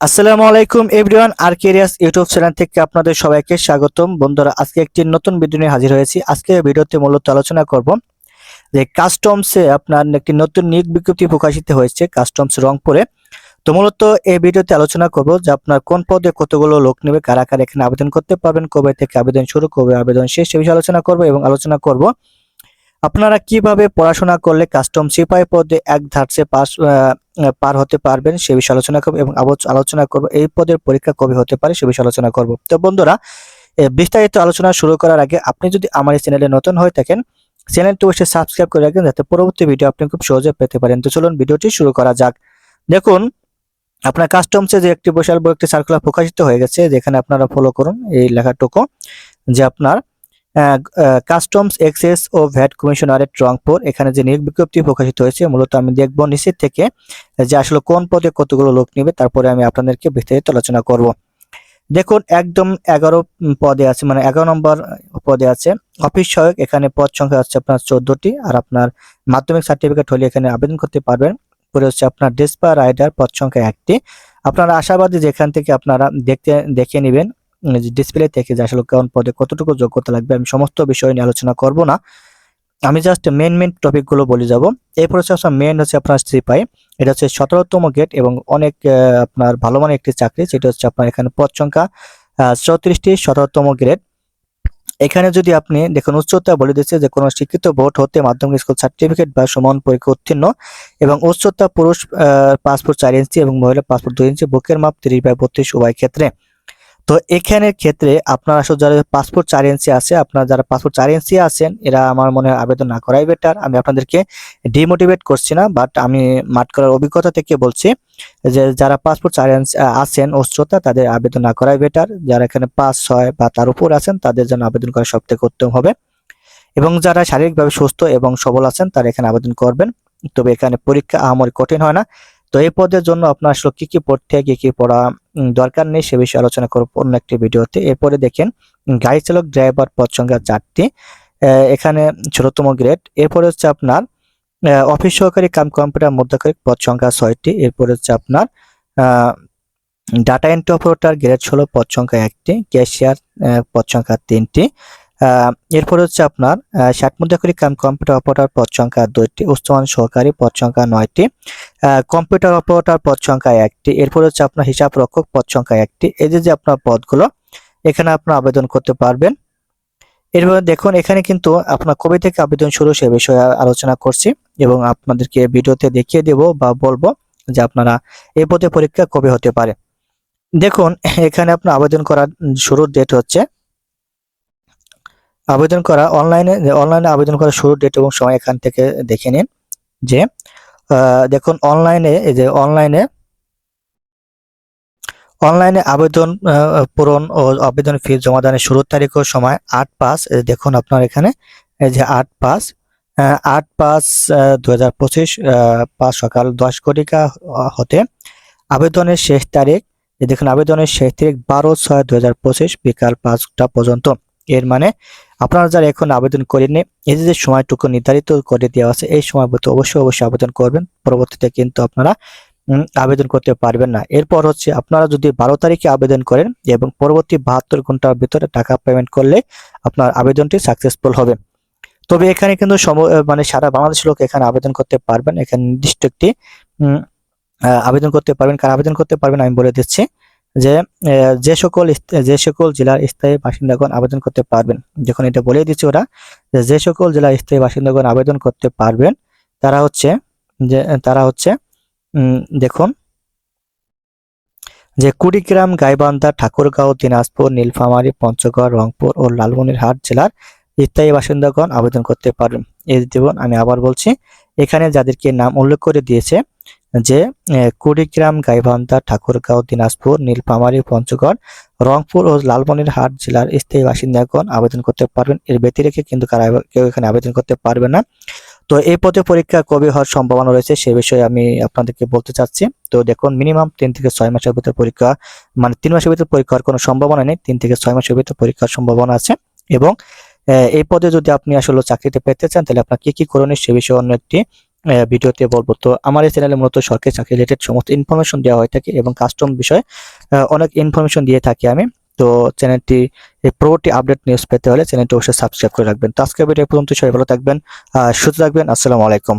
আসসালামু আলাইকুম এভরিওয়ান আর কেরিয়াস ইউটিউব চ্যানেল থেকে আপনাদের সবাইকে স্বাগতম। বন্ধুরা, আজকে একটি নতুন ভিডিও নিয়ে হাজির হয়েছি। আজকে ভিডিওতে মূলত আলোচনা করব যে কাস্টমসে আপনার একটি নতুন নিয়োগ বিজ্ঞপ্তি প্রকাশিত হয়েছে কাস্টমস রংপুরে। তো মূলত এই ভিডিওতে আলোচনা করব যে আপনার কোন পদে কতগুলো লোক নেবে, কারা কারা এখানে আবেদন করতে পারবেন, কবে থেকে আবেদন শুরু, কবে আবেদন শেষ সে বিষয়ে আলোচনা করব এবং আলোচনা করব। আপনারা কীভাবে পড়াশোনা করলে কাস্টম সিপাহি পদে এক ধারসে পাস পার হতে পারবেন সে বিষয়ে আলোচনা করব এবং আলোচনা করব। এই পদের পরীক্ষা কবে হতে পারে সে বিষয়ে আলোচনা করব। তো বন্ধুরা বিস্তারিত আলোচনা শুরু করার আগে আপনি যদি আমার এই চ্যানেলে নতুন হয়ে থাকেন, চ্যানেলটি অবশ্যই সাবস্ক্রাইব করে রাখবেন যাতে পরবর্তী ভিডিও আপনি খুব সহজে পেতে পারেন। তো চলুন ভিডিওটি শুরু করা যাক। দেখুন, আপনার কাস্টমসে যে একটি বিশাল বড় একটি সার্কুলার প্রকাশিত হয়ে গেছে, যেখানে আপনারা ফলো করুন। এই লেখাটুকু যে আপনার কাস্টমস এক্সেস ও ভ্যাট কমিশনারেট রংপুর এখানে যে নিয়োগ বিজ্ঞপ্তি প্রকাশিত হয়েছে, মূলত আমি দেখব নিচের থেকে যে আসলে কোন পদে কতগুলো লোক নেবে, তারপরে আমি আপনাদেরকে বিস্তারিত আলোচনা করব। দেখুন, একদম এগারো পদে আছে মানে এগারো নম্বর পদে আছে, অফিস সহায়ক, এখানে পদ সংখ্যা হচ্ছে আপনার চোদ্দটি, আর আপনার মাধ্যমিক সার্টিফিকেট হলে এখানে আবেদন করতে পারবেন, পরে হচ্ছে আপনার ডেসপা রাইডার পদ সংখ্যা একটি। আপনারা আশাবাদী যেখান থেকে আপনারা দেখতে, দেখে নেবেন ডিসপ্লে থেকে যে আসলে কোন পদে কতটুকু যোগ্যতা লাগবে, আমি সমস্ত বিষয় নিয়ে আলোচনা করব না। আমি জাস্ট মেন মেন টপিকগুলো বলে যাব। হচ্ছে আপনার মেন হচ্ছে আপনার সিপাই, এটা হচ্ছে সতেরোতম গেট এবং অনেক আপনার ভালো মানের একটি চাকরি, সেটা হচ্ছে আপনার এখানে পদ সংখ্যা চৌত্রিশটি, সতেরোতম গ্রেড এখানে যদি আপনি দেখুন উচ্চতা বলে দিচ্ছে যে কোনো শিক্ষিত ভোট হতে মাধ্যমিক স্কুল সার্টিফিকেট বা সমান পরীক্ষা উত্তীর্ণ এবং উচ্চতা পুরুষ পাসপোর্ট চার ইঞ্চি এবং মহিলা পাসপোর্ট দুই ইঞ্চি, বুকের মাপ তিরিশ বাই বত্রিশ উভয় ক্ষেত্রে। তো এখানের ক্ষেত্রে আপনার আসলে যারা পাসপোর্ট চার ইঞ্চি আছে, আপনারা যারা পাসপোর্ট চার ইঞ্চি আছেন, এরা আমার মনে হয় আবেদন না করাই বেটার আমি আপনাদেরকে ডিমোটিভেট করছি না বাট আমি মাঠ করার অভিজ্ঞতা থেকে বলছি যে যারা পাসপোর্ট চার ইঞ্চি আছেন, অস্ত্রতা, তাদের আবেদন না করাই বেটার যারা এখানে পাঁচ ছয় বা তার উপর আছেন, তাদের জন্য আবেদন করা সব থেকে উত্তম হবে। এবং যারা শারীরিকভাবে সুস্থ এবং সবল আছেন, তারা এখানে আবেদন করবেন। তবে এখানে পরীক্ষা আহামরি কঠিন হয় না। তো এই পদের জন্য আপনার আসলে কি কি পড়তে কি কি পড়া দরকার নেই সে বিষয়ে আলোচনা করব অন্য একটি ভিডিওতে। এরপরে দেখেন, গাড়ি চালক, ড্রাইভার পদ সংখ্যা চারটি এখানে ছোটতম গ্রেড। এরপরে হচ্ছে আপনার অফিস সহকারী কাম কম্পিউটার মধ্যকারী পদ সংখ্যা ছয়টি। এরপরে হচ্ছে আপনার ডাটা এন্ট্রি অপারেটর গ্রেড ষোলো, পদ সংখ্যা একটি, ক্যাশিয়ার পদ সংখ্যা তিনটি। এরপরে হচ্ছে আপনার ষাট মুদ্রাকরী কাম কম্পিউটার অপারেটর পদ সংখ্যা দুইটি, উচ্চমান সহকারী পদ সংখ্যা নয়টি কম্পিউটার অপারেটর পদ সংখ্যা একটি, এরপর হচ্ছে আপনার হিসাব রক্ষক পদ সংখ্যা একটি। এই যে যে আপনার পদগুলো, এখানে আপনার আবেদন করতে পারবেন। এরপর দেখুন, এখানে কিন্তু আপনার কবে থেকে আবেদন শুরু সে বিষয়ে আলোচনা করছি এবং আপনাদেরকে ভিডিওতে দেখিয়ে দেব বা বলব যে আপনারা এই পদে পরীক্ষা কবে হতে পারে। দেখুন, এখানে আপনার আবেদন করার শুরুর ডেট হচ্ছে আবেদন করা অনলাইনে অনলাইনে আবেদন করার শুরুর ডেট এবং সময় এখান থেকে দেখে নিন যে দেখুন অনলাইনে এই যে অনলাইনে অনলাইনে আবেদন পূরণ ও আবেদন ফি জমা দানের শুরুর তারিখ ও সময় আট পাঁচ দেখুন আপনার এখানে এই যে আট পাঁচ আট পাঁচ দু হাজার পঁচিশ পাঁচ সকাল দশ আহ, হতে আবেদনের শেষ তারিখ দেখুন আবেদনের শেষ তারিখ বারো ছয় দু হাজার পঁচিশ বিকাল পাঁচটা পর্যন্ত। এর মানে আপনারা যারা এখন আবেদন করেননি, এই যে সময়টুকু নির্ধারিত করে দেওয়া আছে, এই সময় মতো অবশ্যই অবশ্যই আবেদন করবেন। পরবর্তীতে কিন্তু আপনারা আবেদন করতে পারবেন না। এরপর হচ্ছে, আপনারা যদি বারো তারিখে আবেদন করেন এবং পরবর্তী বাহাত্তর ঘণ্টার ভিতরে টাকা পেমেন্ট করলে আপনার আবেদনটি সাকসেসফুল হবে। তবে এখানে কিন্তু মানে সারা বাংলাদেশের লোক এখানে আবেদন করতে পারবেন। এখানে নির্দিষ্ট একটি আবেদন করতে পারবেন। কার আবেদন করতে পারবেন আমি বলে দিচ্ছি। যে যে সকল যে সকল জেলার স্থায়ী বাসিন্দাগণ আবেদন করতে পারবেন, যখন এটা বলে দিচ্ছে ওরা, যে সকল জেলার স্থায়ী বাসিন্দাগণ আবেদন করতে পারবেন, তারা হচ্ছে, যে, তারা হচ্ছে দেখুন, যে কুড়িগ্রাম, গাইবান্ধা, ঠাকুরগাঁও, দিনাজপুর, নীলফামারী, পঞ্চগড়, রংপুর ও লালমনিরহাট জেলার স্থায়ী বাসিন্দাগণ আবেদন করতে পারবেন। এই দেবন আমি আবার বলছি, এখানে যাদেরকে নাম উল্লেখ করে দিয়েছে যে কুড়িগ্রাম, গাইবান্ধা, ঠাকুরগাঁও, দিনাজপুর, নীলফামারী, পঞ্চগড়, রংপুর ও লালমনিরহাট জেলার স্থায়ী বাসিন্দাগণ আবেদন করতে পারবেন। এর ব্যতিরেকে কিন্তু কারা কেউ এখানে আবেদন করতে পারবে না। তো এই পদে পরীক্ষা কবে হওয়ার সম্ভাবনা রয়েছে সে বিষয়ে আমি আপনাদেরকে বলতে চাচ্ছি। তো দেখুন মিনিমাম তিন থেকে ছয় মাসের ভিতরে পরীক্ষা মানে তিন মাসের ভিতরে পরীক্ষার কোনো সম্ভাবনা নেই। তিন থেকে ছয় মাসের ভিতরে পরীক্ষার সম্ভাবনা আছে এবং এই পদে যদি আপনি আসলে চাকরিতে পেতে চান, তাহলে আপনার কি কি করণীয় সে বিষয়ে অন্য একটি ভিডিওতে বলব। তো আমার এই চ্যানেলে মূলত সরকারি চাকরি রিলেটেড সমস্ত ইনফরমেশন দেওয়া হয়ে থাকে এবং কাস্টম বিষয়ে অনেক ইনফরমেশন দিয়ে থাকি আমি। তো চ্যানেলটি এই পরবর্তী আপডেট নিউজ পেতে হলে চ্যানেলটি অবশ্যই সাবস্ক্রাইব করে রাখবেন। তো আজকের ভিডিও পর্যন্ত সবাই ভালো থাকবেন সুস্থ থাকবেন। আসসালামু আলাইকুম।